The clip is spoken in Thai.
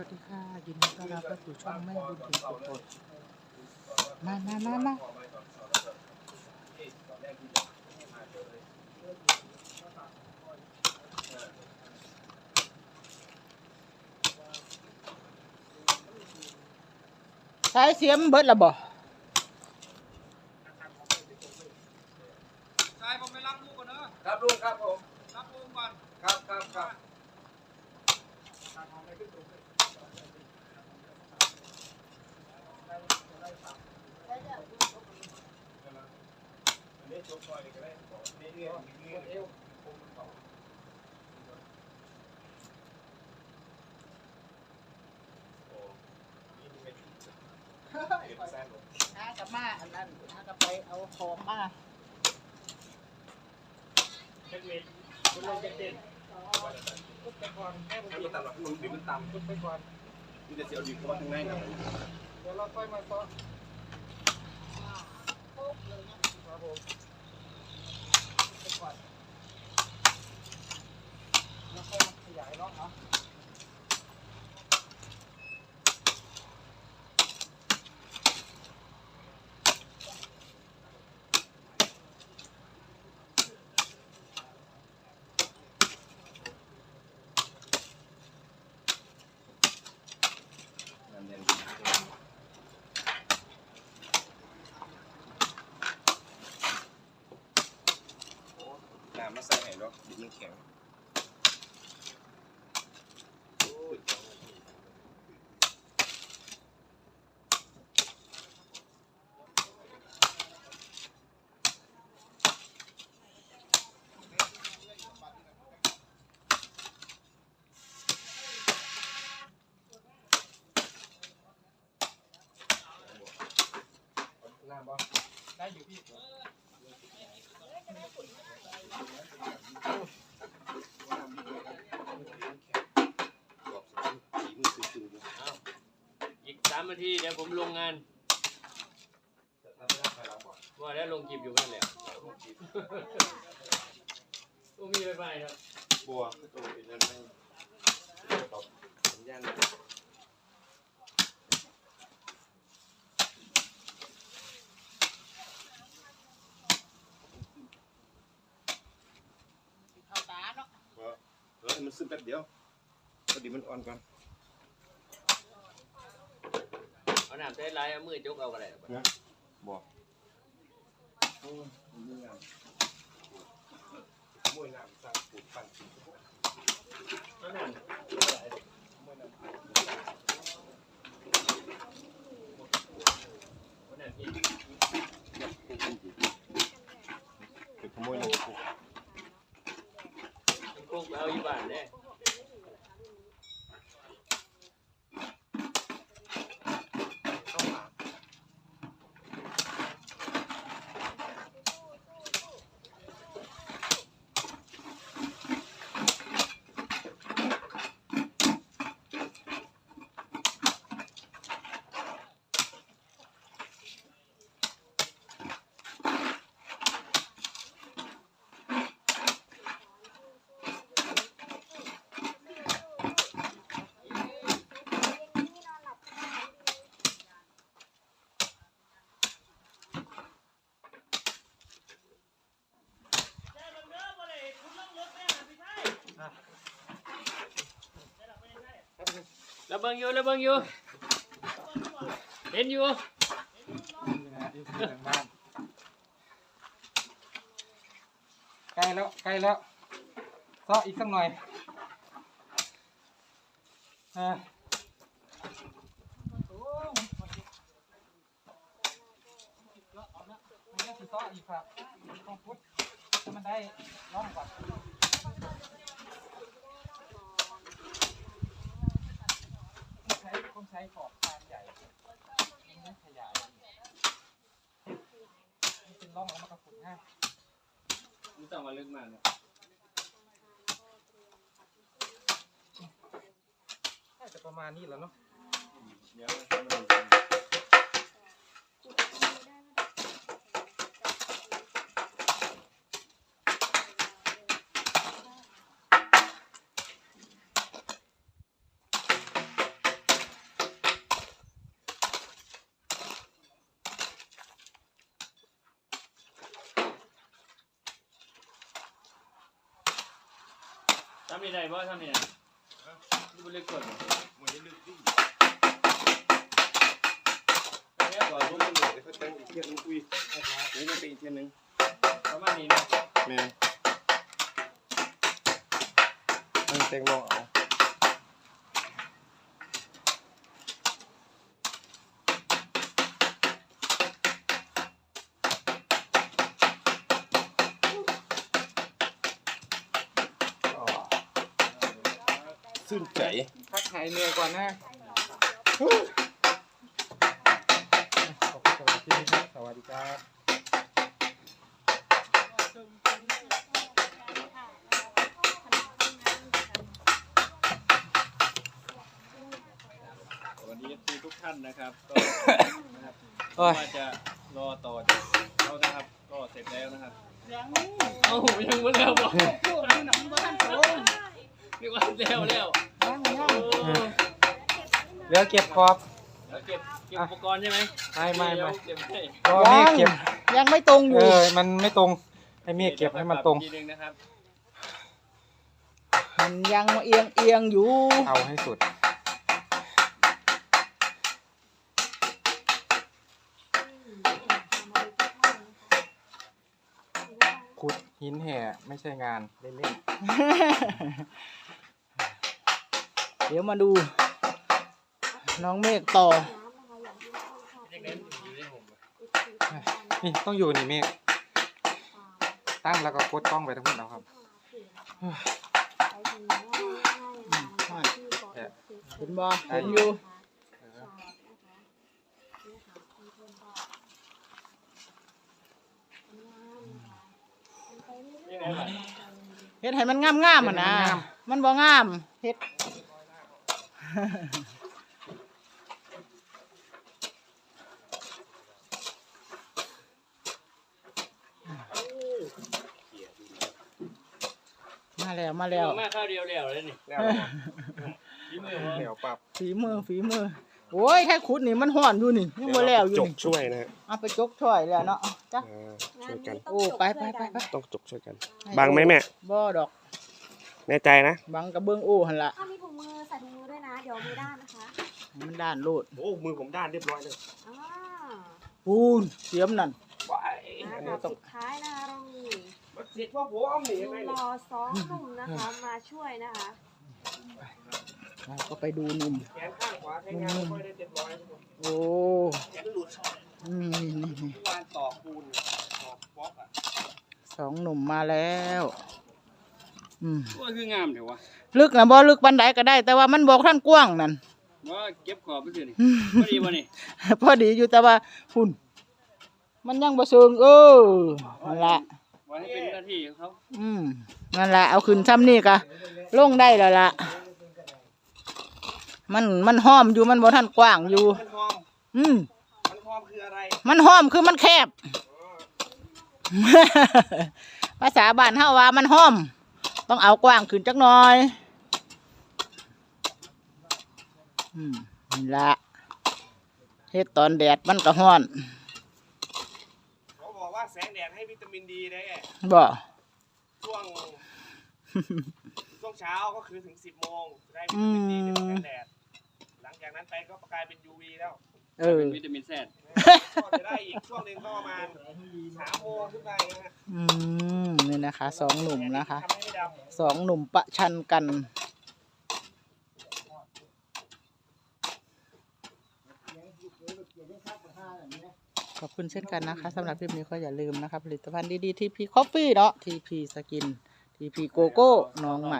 วัสดีค่ะยินดีต้อนรับเข้าสู่ช่องแม่บุญถึงกดมามามามาใช้เสียมเบิดละบ่ ชายผมไปรับลูกก่อนเนอะ ครับลุงครับผม รับลูกก่อน ครับครับครับ หากลับมาอันนั้นหากลับไปเอาของมาคุณลงเด็ดพุทไปก่อนแม่ผมมันต่ำหรอกมันดิมันต่ำพุทไปก่อนมันจะเสียวดิบเข้ามาข้างในครับเดี๋ยวเราค่อยมาซ้อครับผมไปก่อนแล้วค่อยมาขยายเนาะเนาะ น้ำมาใส่ให้เนาะดิ มันแข็งน้ำบ่ได้อยู่พี่ อกสีมือซื่อๆด้วยอีกสามนาทีเดี๋ยวผมลงงานว่าแล้วลงคลิปอยู่นั่นแหละต้องมีไปไปครับบัวตัวเป็นนั่นไม่ตอบสัญญาณนะ เข้าตาเนาะ เออเออ มันซึมแป๊บเดียวพอดีมันอ่อนก่อนเอาน้ำใส่ลายเอามือจกเอาก็ได้ครับนะบอกโอ้ยมันมีน้ำมวยน้ำสั่งปูดปั่นกิน เอาน้ำ มวยน้ำ เอาน้ำพี่ เป็นขโมยน้ำปู พวกเอาอยู่บ้านเนี่ย เข้าหา แล้วเบิ่งอยู่แล้วเบิ่งอยู่เห็นอยู่ใกล้แล้วใกล้แล้วซ้ออีกสักหน่อยอ่าซ้ออีกครับต้องพุทธให้มันได้ร้องก่อนต้องใช้ต้องใช้ขอบคานใหญ่มันไม่ขยายมันเป็นร่องแล้วมันก็ขุดง่าย ไม่ต้องมาลึกมากนะน่าจะประมาณนี้แหล้วเนาะ เดี๋ยวให้มันำนี่ได้บ่ทำนี่นะนี่บุเล็กกดบ่มันจะลึกดิไปแล้วก่อนรู้มันเลยเขาตั้งอีกเทียนนึงอุ้ยนี่มันเป็นอีกเทียนนึงประมาณนี้นะแม่ตั้งเต็งรอเอา ซื่นใจพักหายเหนื่อยก่อนนะขอบคุณสำหรับที่นี่ครับสวัสดีครับสวัสดีทีทุกท่านนะครับก็นะครับโอ้ยว่าจะรอต่อจากเขานะครับ ก็เสร็จแล้วนะครับเอ้ายังไม่แล้วบอกนี่ว่า แล้วแล้วโอ้เหลือเก็บขอบแล้วเก็บเก็บอุปกรณ์ใช่ไหมไม่ไม่ไม่เก็บให้ก็เมฆเก็บ ยังไม่ตรงอเอยู่อ มันไม่ตรง ให้เมฆเก็บให้มันตรงทีนึงนะครับมันยังเอียงเอียงอยู่ เอาให้สุด ขุดหินแห่ไม่ใช่งานเล่น เดี๋ยวมาดู น้องเมฆต่อๆนี่ต้องอยู่นี่เมฆตั้งแล้วก็กดกล้องไปทั้งหมดแล้วครับเห็นบ่เห็นอยู่นี่ไงบัดเฮ็ดให้มันงามงามๆอะนะ มันบ่งามเฮ็ด มาแล้วมาแล้ว มาข้าวเดียวแล้วเลยนี่แล้วยิ้มมือบ่เดี๋ยวปรับฝีมือฝีมือ โอ้ยแค่ขุดนี่มันห่อนอยู่นี่ยังบ่แล้วอยู่จกนี่ช่วยนะฮะเอาไปจกช่วยแล้วเนาะจ้ะ อ่าช่วยกัน โอ้ไปไปไปไปต้องจกช่วยกันบังไหมแม่ บ่ดอก แน่ใจนะ บังกระเบื้องโอ้หั่นละ ถ้ามี ด้วยนะเดี๋ยวมือด้านนะคะให้มันด้านโลดโอ้ มือผมด้านเรียบร้อยเลยอ่าปูนเสียมนั่นนะคะสุดท้ายนะคะเรามีมันติดว่าผมนี่หยังไงนุ่มรอสองหนุ่มนะคะมาช่วยนะคะ เราก็ไปดูหนุ่มแขนข้างขวาใช้งานไม่ค่อยได้เต็มร้อยโอ้แขนหลุดนี่นี่นี่นี่เมื่อวานต่อคูณต่อบล็อกอะสองหนุ่มมาแล้ว อืมว่าคืองามเดี๋ยววะลึกนะบ่ลึกบันไดก็ได้ แต่ว่ามันบอกท่านกว้างนั่น ว่าเก็บขอบไปสินี่พอดีบ่นี่พอดีอยู่แต่ว่าหุ่นมันยังบ่เชิงเออนั่นละว่าให้เป็นหน้าที่ของเขาอืมนั่นละเอาขึ้นซ้ำนี่กะลงได้แล้วล่ะมันมันห้อมอยู่มันบ่ท่านกว้างอยู่ มันหอมอืมมันหอมคืออะไรมันห้อมคือมันแคบ ภาษาบ้านเฮาว่ามันห้อม ต้องเอากว้างขึ้นจักหน่อยอืมนี่ละเฮ็ดตอนแดดมันก็ห้อนเขาบอกว่าแสงแดดให้วิตามินดีได้บ่ช่วงช่วงเช้าก็คือถึง10โมงจะได้วิตามินดีจากแสงแดดหลังจากนั้นไปก็กลายเป็น UV แล้วเออเป็นวิตามินแซดก็จะได้อีกช่วงหนึ่งก็ประมาณ3โมงขึ้นไปนะฮะอืมนี่ นะคะสองหนุ่มนะคะสองหนุ่มประชันกัน ขอบคุณเช่นกันนะคะสำหรับคลิปนี้ก็อย่าลืมนะคะผลิตภัณฑ์ดีๆทีพีคอฟฟี่เนาะทีพีสกินทีพีโกโก้น้องใหม่